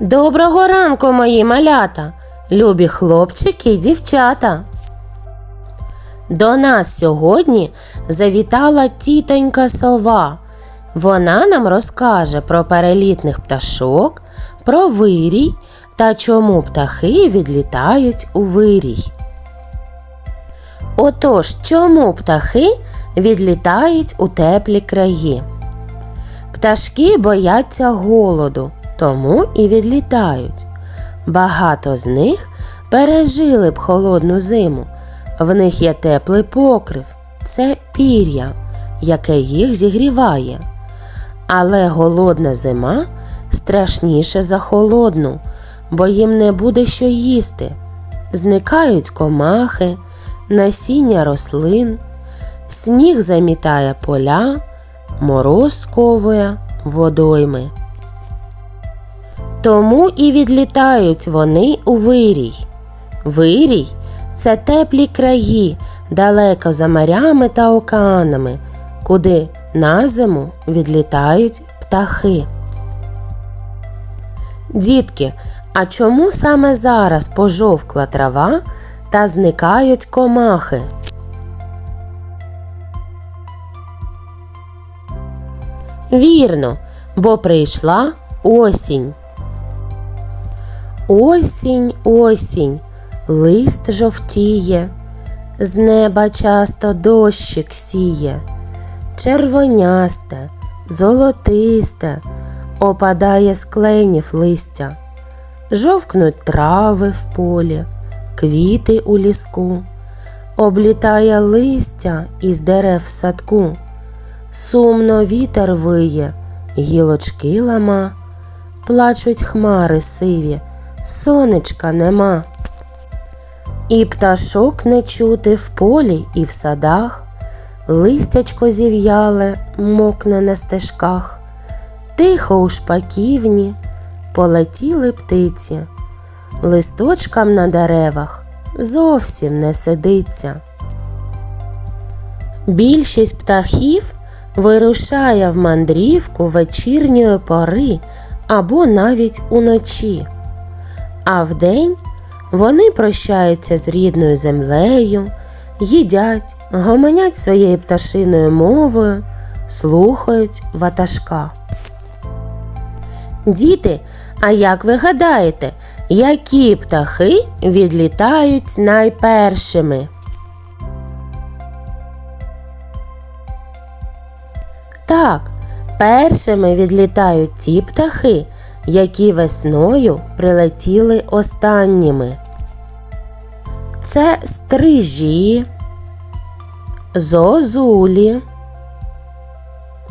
Доброго ранку, мої малята, любі хлопчики й дівчата. До нас сьогодні завітала тітонька сова. Вона нам розкаже про перелітних пташок, про вирій та чому птахи відлітають у вирій. Отож, чому птахи відлітають у теплі краї? Пташки бояться голоду, тому і відлітають. Багато з них пережили б холодну зиму. В них є теплий покрив, це пір'я, яке їх зігріває. Але голодна зима страшніше за холодну, бо їм не буде що їсти. Зникають комахи, насіння рослин, сніг замітає поля, мороз сковує водойми. Тому і відлітають вони у вирій. Вирій це теплі краї, далеко за морями та океанами, куди на зиму відлітають птахи. Дітки, а чому саме зараз пожовкла трава та зникають комахи? Вірно, бо прийшла осінь. Осінь, осінь, лист жовтіє, з неба часто дощик сіє, червонясте, золотисте, опадає з кленів листя, жовкнуть трави в полі, квіти у ліску, облітає листя із дерев в садку, сумно вітер виє, гілочки лама, плачуть хмари сиві сонечка нема. І пташок не чути в полі і в садах, листячко зів'яле, мокне на стежках, тихо у шпаківні полетіли птиці, листочкам на деревах зовсім не сидиться. Більшість птахів вирушає в мандрівку вечірньої пори або навіть уночі а вдень вони прощаються з рідною землею, їдять, гомонять своєю пташиною мовою, слухають ватажка. Діти, а як ви гадаєте, які птахи відлітають найпершими? Так, першими відлітають ті птахи, які весною прилетіли останніми. Це стрижі, зозулі,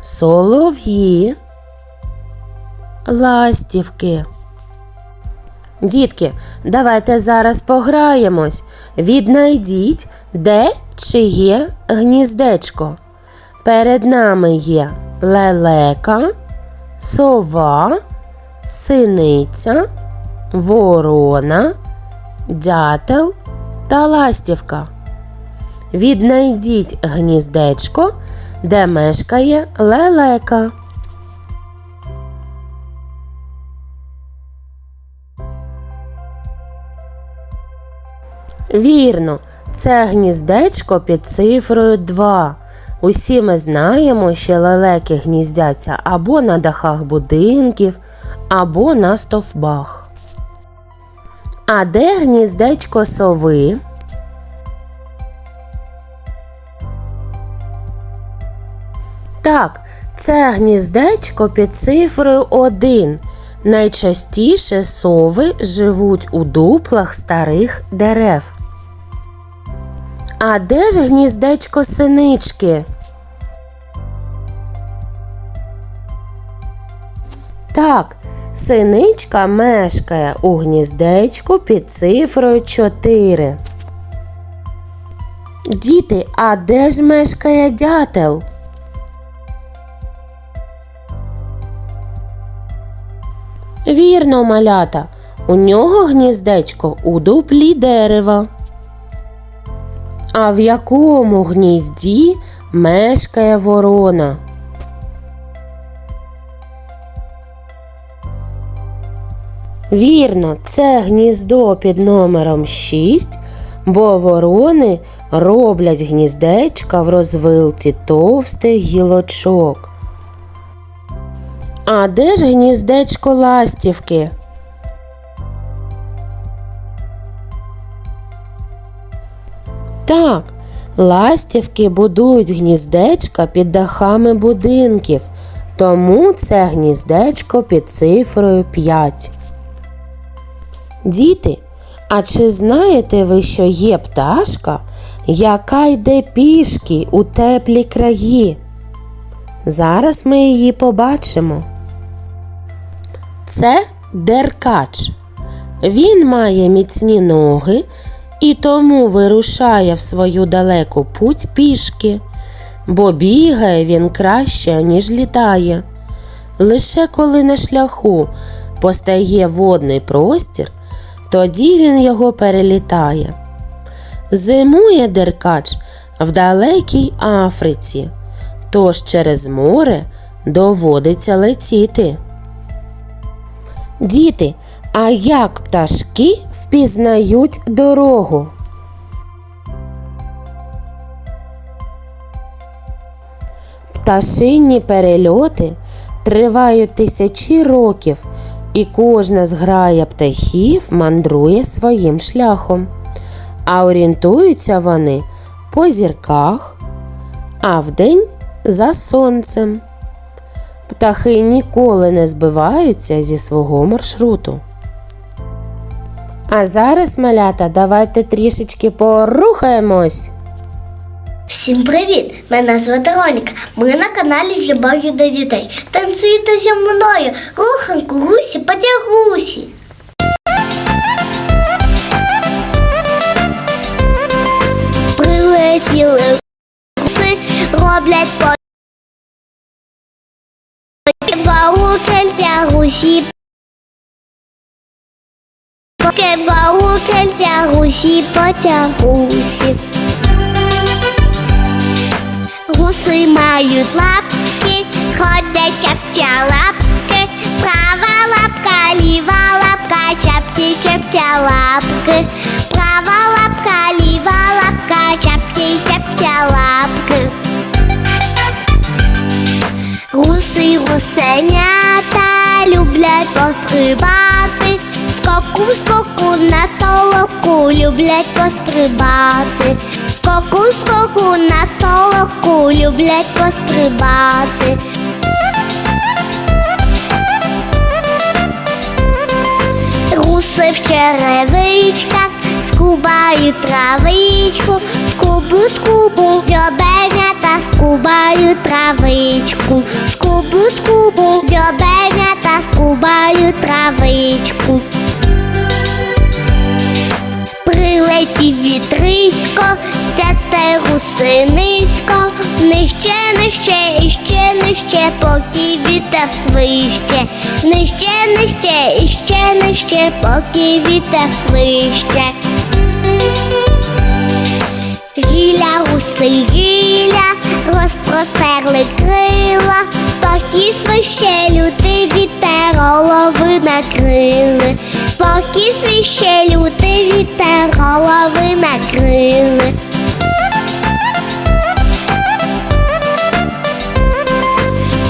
солов'ї, ластівки. Дітки, давайте зараз пограємось. Віднайдіть, де чиє гніздечко. Перед нами є лелека, сова синиця, ворона, дятел та ластівка. Віднайдіть гніздечко, де мешкає лелека. Вірно, це гніздечко під цифрою 2. Усі ми знаємо, що лелеки гніздяться або на дахах будинків, або на стовбах. А де гніздечко сови? Так, це гніздечко під цифрою 1. Найчастіше сови живуть у дуплах старих дерев. А де ж гніздечко синички? Так, Синичка мешкає у гніздечку під цифрою 4. Діти, а де ж мешкає дятел? Вірно, малята, у нього гніздечко у дуплі дерева. А в якому гнізді мешкає ворона? Вірно, це гніздо під номером 6, бо ворони роблять гніздечка в розвилці товстих гілочок. А де ж гніздечко ластівки? Так, ластівки будують гніздечка під дахами будинків, тому це гніздечко під цифрою 5. Діти, а чи знаєте ви, що є пташка, яка йде пішки у теплі краї? Зараз ми її побачимо. Це деркач. Він має міцні ноги і тому вирушає в свою далеку путь пішки, бо бігає він краще, ніж літає. Лише коли на шляху постає водний простір, тоді він його перелітає. Зимує деркач в далекій Африці, тож через море доводиться летіти. Діти, а як пташки впізнають дорогу? Пташинні перельоти тривають тисячі років, і кожна зграя птахів мандрує своїм шляхом. А орієнтуються вони по зірках, а вдень за сонцем. Птахи ніколи не збиваються зі свого маршруту. А зараз, малята, давайте трішечки порухаємось. Всім привіт! Мене звати Роніка. Ми на каналі з любов'ю до дітей. Танцюйте зі мною, руханку, гусі, потягусі. Прилетіли гуси, роблять по гусі. Поки вгору крильця гусі, потягусі. Гуси мають лапки, ходять чапча лапки, права лапка, ліва лапка, чапці чапча лапки, права лапка, ліва лапка, чапці чапча лапки. Гуси гусенята люблять пострибати, скоку скоку на толоку люблять пострибати, скоку скоку на толоку люблять пострибати. Гуси в черевичках скубають травичку, скубу, скубу, дьобенята скубають травичку, скубу, скубу, дьобенята скубають травичку. Прилетів вітрисько, сяте гуси низько, нижче, нижче, і ще нижче, поки вітер свище, нижче, нижче, і ще нижче, поки вітер свище. Гіля, гуси, гіля, розпростерли крила, поки свище лютий вітер голови накрили, поки свище лютий вітер голови накрили.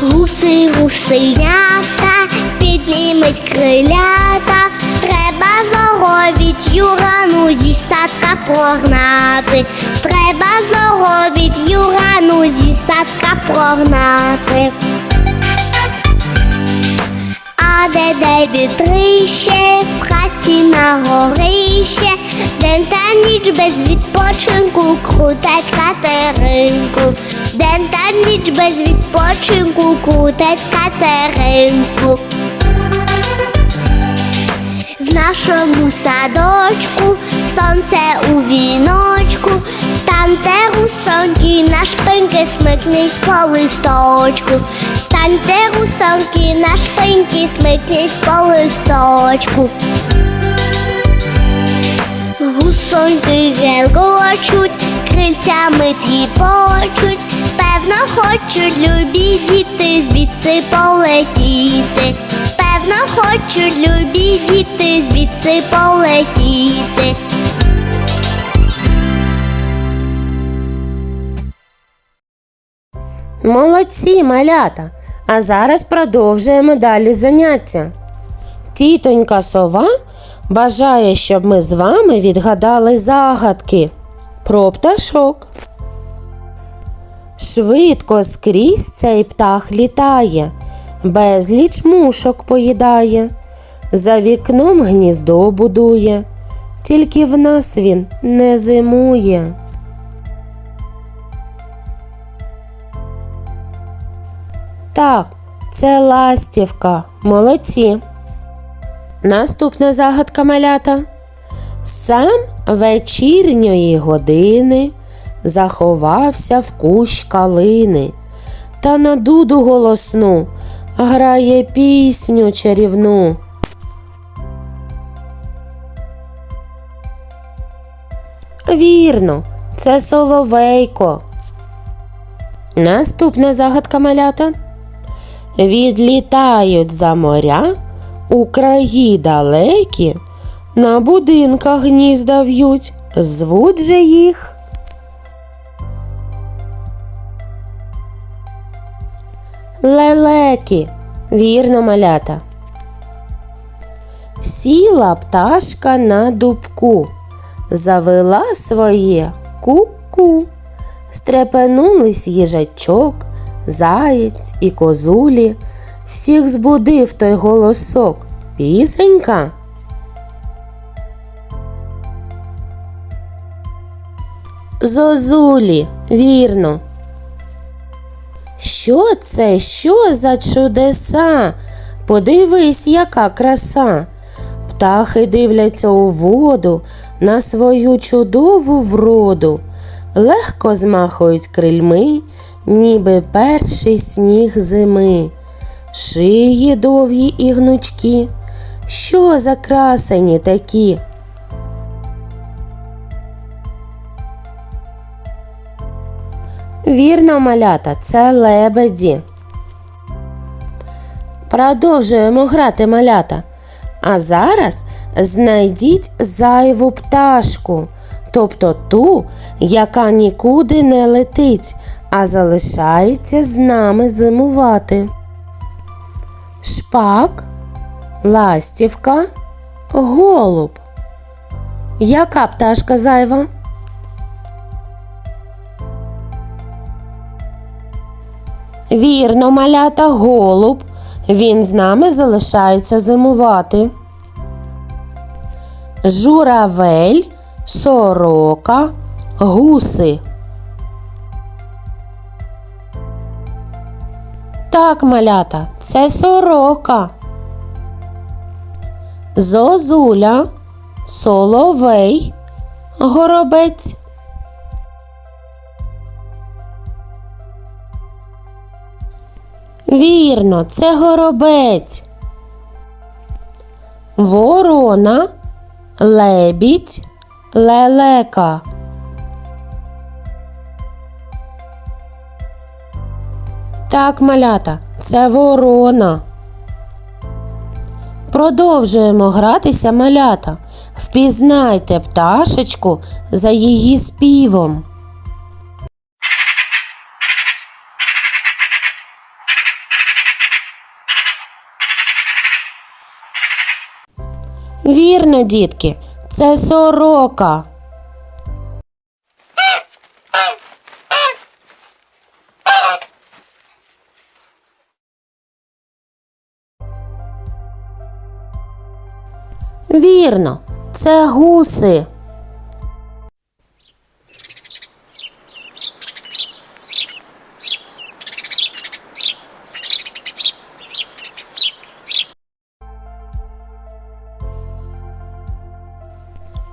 Гуси, гусенята, піднімуть крилята, треба здоровіть юрану зі садка прогнати, треба здоровіть юрану зі садка прогнати. А де де вітрище, хаті на горище, день та ніч без відпочинку крутять катеринку, день та ніч без відпочинку крутять катеринку. В нашому садочку сонце у віночку, станьте русоньки, на шпиньки смикніть по листочку, станьте русоньки, на шпиньки смикніть по листочку. Гусоньки гелгочуть, крильцями тріпочуть, певно хочуть любі діти звідси полетіти. Певно хочуть любі діти звідси полетіти. Молодці, малята! А зараз продовжуємо далі заняття. Тітонька сова бажає, щоб ми з вами відгадали загадки про пташок. Швидко скрізь цей птах літає, безліч мушок поїдає, за вікном гніздо будує, тільки в нас він не зимує. Так, це ластівка. Молодці. Наступна загадка малята. Сам вечірньої години заховався в кущ калини та на дуду голосну грає пісню чарівну. Вірно, це соловейко. Наступна загадка малята. Відлітають за моря у краї далекі, на будинках гнізда в'ють, звуть же їх. Лелеки, вірно малята. Сіла пташка на дубку, завела своє ку-ку. Стрепенулись їжачок, заєць і козулі, всіх збудив той голосок. Пісенька. Зозулі, вірно. Що це? Що за чудеса? Подивись, яка краса. Птахи дивляться у воду на свою чудову вроду, легко змахують крильми, ніби перший сніг зими. Шиї довгі і гнучкі. Що за красені такі? Вірно, малята, це лебеді. Продовжуємо грати малята. А зараз знайдіть зайву пташку, тобто ту, яка нікуди не летить, а залишається з нами зимувати. Шпак, ластівка, голуб. Яка пташка зайва? Вірно, малята, голуб. Він з нами залишається зимувати. Журавель, сорока, гуси. Так, малята, це сорока. Зозуля, соловей, горобець. Вірно, це горобець. Ворона, лебідь, лелека. Так, малята, це ворона. Продовжуємо гратися малята. Впізнайте пташечку за її співом. Вірно, дітки, це сорока. Вірно, це гуси.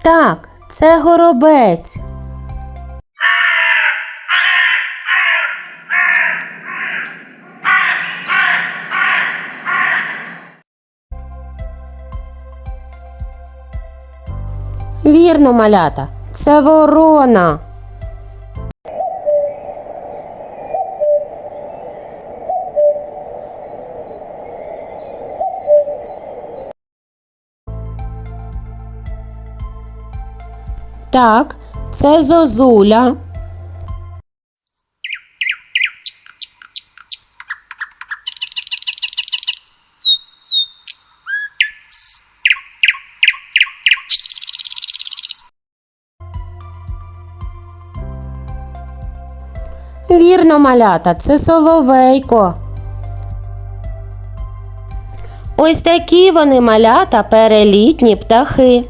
Так, це горобець. Вірно, малята, це ворона. Так, це зозуля. Вірно, малята, це соловейко. Ось такі вони малята перелітні птахи.